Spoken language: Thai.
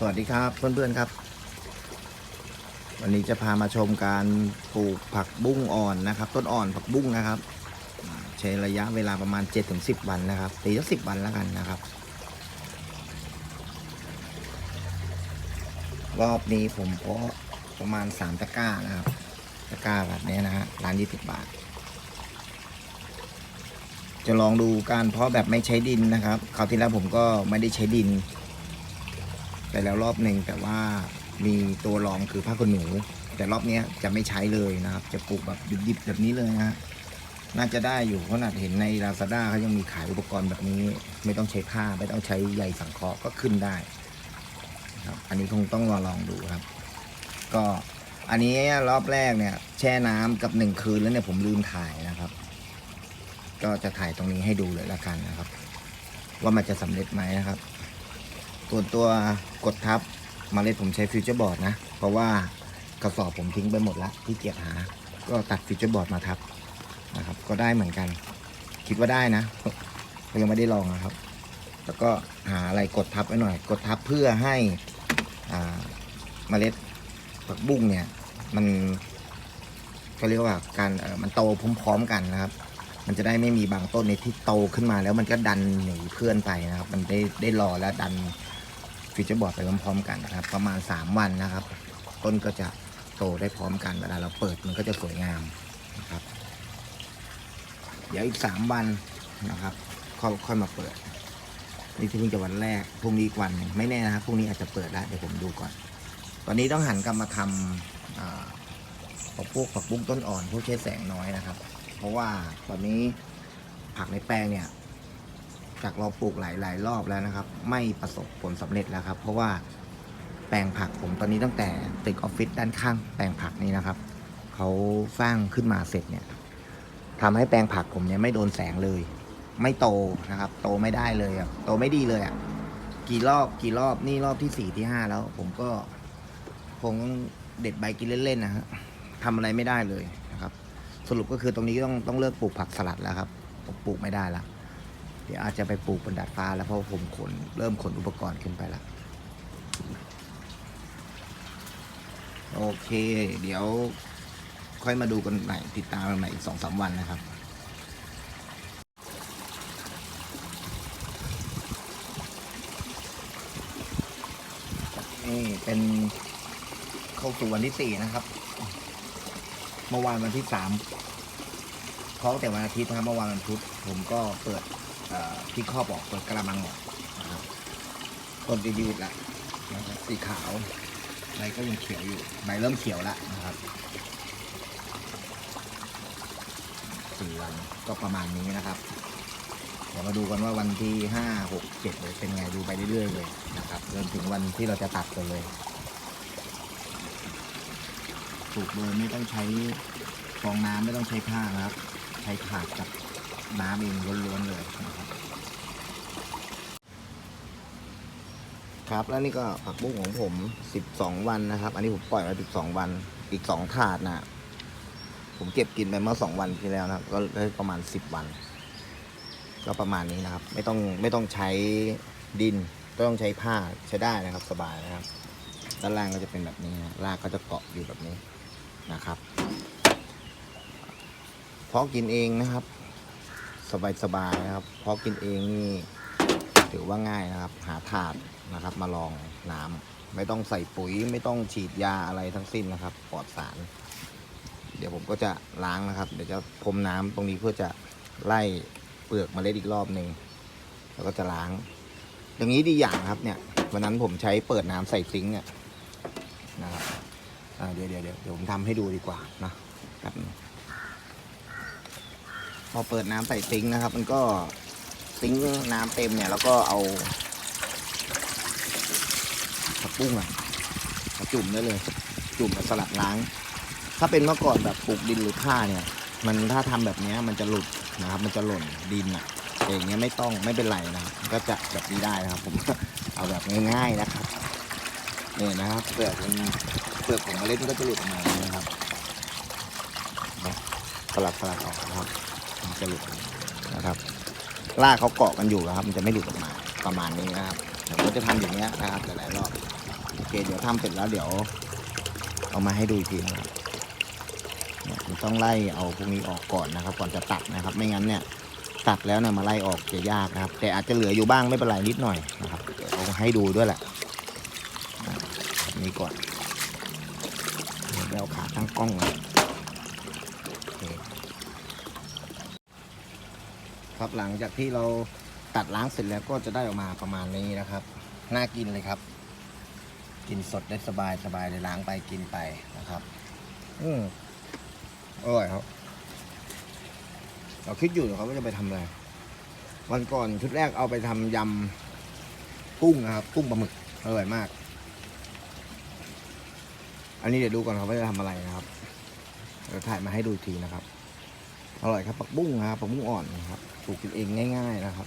สวัสดีครับเพื่อนๆครับ วันนี้จะพามาชมการปลูกผักบุ้งอ่อนนะครับ ต้นอ่อนผักบุ้งนะครับ ใช้ระยะเวลาประมาณ 7-10 วันนะครับตีสักสิบวันแล้วกันนะครับ รอบนี้ผมเพาะประมาณ 3 ตะกร้านะครับ ตะกร้าแบบนี้นะฮะร้าน20บาท จะลองดูการเพาะแบบไม่ใช้ดินนะครับคราวที่แล้วผมก็ไม่ได้ใช้ดิน ไปแล้วรอบหนึ่งแต่ว่ามีตัวรองคือผ้าขนหนู แต่รอบนี้จะไม่ใช้เลยนะครับ จะปลูกแบบดิบๆแบบนี้เลยนะฮะน่าจะได้อยู่ขนาดเห็นใน Lazada เขายังมีขายอุปกรณ์แบบนี้ ไม่ต้องใช้ผ้าไม่ต้องใช้ใยสังเคราะห์ก็ขึ้นได้ครับอันนี้คงต้องรอลองดูครับ ก็อันนี้รอบแรกเนี่ย แช่น้ำกับหนึ่งคืนแล้วเนี่ยผมลืมถ่ายนะครับ ก็จะถ่ายตรงนี้ให้ดูเลยละกันนะครับ ว่ามันจะสำเร็จไหมนะครับ ส่วนตัวกดทับเมาเล็ดผมใช้ฟิวเจอร์บอร์ดนะ เพราะว่ากระสอบผมทิ้งไปหมดแล้วที่เกียจหา ก็ตัดฟิวเจอร์บอร์ดมาทับนะครับ ก็ได้เหมือนกัน คิดว่าได้นะยังไม่ได้ลองนะครับ แล้วก็หาอะไรกดทับไว้หน่อย กดทับเพื่อให้อ่าเมล็ดผักบุ้งเนี่ย มันก็เรียกว่าการมันโตพร้อมๆกันนะครับ มันจะได้ไม่มีบางต้นในที่โตขึ้นมาแล้วมันก็ดันหนีเพื่อนไปนะครับ มันได้ได้รอและดัน ฟิวเจอร์บอร์ดไปพร้อมๆกันนะครับ ประมาณ 3 วันนะครับ ต้นก็จะโตได้พร้อมกันเวลาเราเปิดมันก็จะสวยงามนะครับ เดี๋ยวอีก 3 วันนะครับค่อยมาเปิดนี่ที่เพิ่งจะวันแรกพรุ่งนี้อีกวันหนึ่งไม่แน่นะครับพรุ่งนี้อาจจะเปิดแล้วเดี๋ยวผมดูก่อน ตอนนี้ต้องหันกลับมาทำอ่าพวกผักบุ้งต้นอ่อนพวกใช้แสงน้อยนะครับ เพราะว่าตอนนี้ผักในแปลงเนี่ย จากเราปลูกหลายหลายรอบแล้วนะครับ ไม่ประสบผลสำเร็จแล้วครับ เพราะว่าแปลงผักผมตอนนี้ตั้งแต่ตึกออฟฟิศด้านข้างแปลงผักนี้นะครับเขาสร้างขึ้นมาเสร็จเนี่ยทำให้แปลงผักผมเนี่ยไม่โดนแสงเลย ไม่โตนะครับ โตไม่ได้เลยอะโตไม่ดีเลยอะกี่รอบกี่รอบนี่รอบที่สี่ที่ห้าแล้ว ผมก็คงต้องเด็ดใบกินเล่นๆนะฮะทำอะไรไม่ได้เลยนะครับ สรุปก็คือตรงนี้ต้องต้องเลิกปลูกผักสลัดแล้วครับผมปลูกไม่ได้แล้ว เดี๋ยวอาจจะไปปลูกบนดาดฟ้าแล้วเพราะผมขนเริ่มขนอุปกรณ์ขึ้นไปล้วโอเค เดี๋ยวค่อยมาดูกันใหม่ติดตามกันใหม่อีกสองสามวันนะครับนี่เป็นเข้าสู่วันที่สี่นะครับ เมื่อวานวันที่สามเพราะแต่วันอาทิตย์นะครับเมื่อวานวันพุธผมก็เปิด ที่ครอบออกเปิดกระมังออกนะครับต้นจะยืดละนะครับสีขาวใบก็ยังเขียวอยู่ใบเริ่มเขียวละนะครับสี่วันก็ประมาณนี้นะครับ เดี๋ยวมาดูกันว่าวันที่ห้าหกเจ็ดเลยเป็นไงดูไปเรื่อยๆเลยนะครับจนถึงวันที่เราจะตัดกันเลยปลูกโดยไม่ต้องใช้ฟองน้ำไม่ต้องใช้ผ้านะครับ ใช้ถาดกับ น้ำเองล้วนๆเลยนะครับครับแล้วนี่ก็ผักบุ้งของผม 12 วันนะครับ อันนี้ผมปล่อยไว้12 วัน อีก 2 ถาดนะผมเก็บกินไปเมื่อ 2 วันที่แล้วนะก็ได้ประมาณ 10 วัน ก็ประมาณนี้นะครับ ไม่ต้องไม่ต้องใช้ดินต้องใช้ผ้าใช้ได้นะครับสบายนะครับ ด้านล่างก็จะเป็นแบบนี้นะรากก็จะเกาะอยู่แบบนี้นะครับเพาะกินเองนะครับ สบายๆนะครับ เพาะกินเองนี่ถือว่าง่ายนะครับ หาถาดนะครับ มาลองน้ำไม่ต้องใส่ปุ๋ยไม่ต้องฉีดยาอะไรทั้งสิ้นนะครับปลอดสาร เดี๋ยวผมก็จะล้างนะครับ เดี๋ยวจะพรมน้ำตรงนี้เพื่อจะไล่เปลือกเมล็ดอีกรอบหนึ่งแล้วก็จะล้าง อย่างนี้ดีอย่างครับเนี่ยวันนั้นผมใช้เปิดน้ำใส่ซิงค์เนี่ยนะครับเดี๋ยวเดี๋ยวเดี๋ยวเดี๋ยวผมทำให้ดูดีกว่านะแป๊บนึงพ อเปิดน้ำใส่ซิงค์นะครับ มันก็ซิงค์น้ำเต็มเนี่ยแล้วก็เอาผักบุ้งอะมาจุ่มได้เลย จุ่มสลัดล้าง ถ้าเป็นเมื่อก่อนแบบปลูกดินหรือผ้าเนี่ย มันถ้าทำแบบนี้มันจะหลุดนะครับ มันจะหล่นดินอะแต่อย่างเงี้ยไม่ต้องไม่เป็นไรนะครับก็จะแบบนี้ได้นะครับ ผมเอาแบบง่าย ๆนะครับเนี่ยนะครับเปลือกมันเปลือกของเมล็ดมันก็จะหลุดออกมานะครับสลัดสลัดออกนะครับ จะหลุดนะครับรากเขาเกาะกันอยู่นะครับ มันจะไม่หลุดออกมาประมาณนี้นะครับผมก็จะทำอย่างเงี้ยนะครับหลายๆรอบโอเคเดี๋ยวทำเสร็จแล้วเดี๋ยวเอามาให้ดูอีกทีนะครับเนี่ยมันต้องไล่เอาพวกนี้ออกก่อนนะครับ ก่อนจะตัดนะครับ ไม่งั้นเนี่ยตัดแล้วเนี่ยมาไล่ออกจะยากนะครับ แต่อาจจะเหลืออยู่บ้างไม่เป็นไรนิดหน่อยนะครับเดี๋ยวเอาให้ดูด้วยแหละนี้ก่อนเดี๋ยวขาตั้งกล้องไว้อเค ครับหลังจากที่เราตัดล้างเสร็จแล้วก็จะได้ออกมาประมาณนี้นะครับ น่ากินเลยครับ กินสดได้สบายสบายเลยล้างไปกินไปนะครับ อืมอร่อยครับ เราคิดอยู่ครับว่าจะไปทำอะไร วันก่อนชุดแรกเอาไปทำยำกุ้งนะครับกุ้งปลาหมึกอร่อยมาก อันนี้เดี๋ยวดูก่อนครับว่าจะทำอะไรนะครับเดี๋ยวถ่ายมาให้ดูอีกทีนะครับ อร่อยครับปักบุ้งนะครับปักบุ้งอ่อนนะครับปลูกกินเองง่าย ๆนะครับ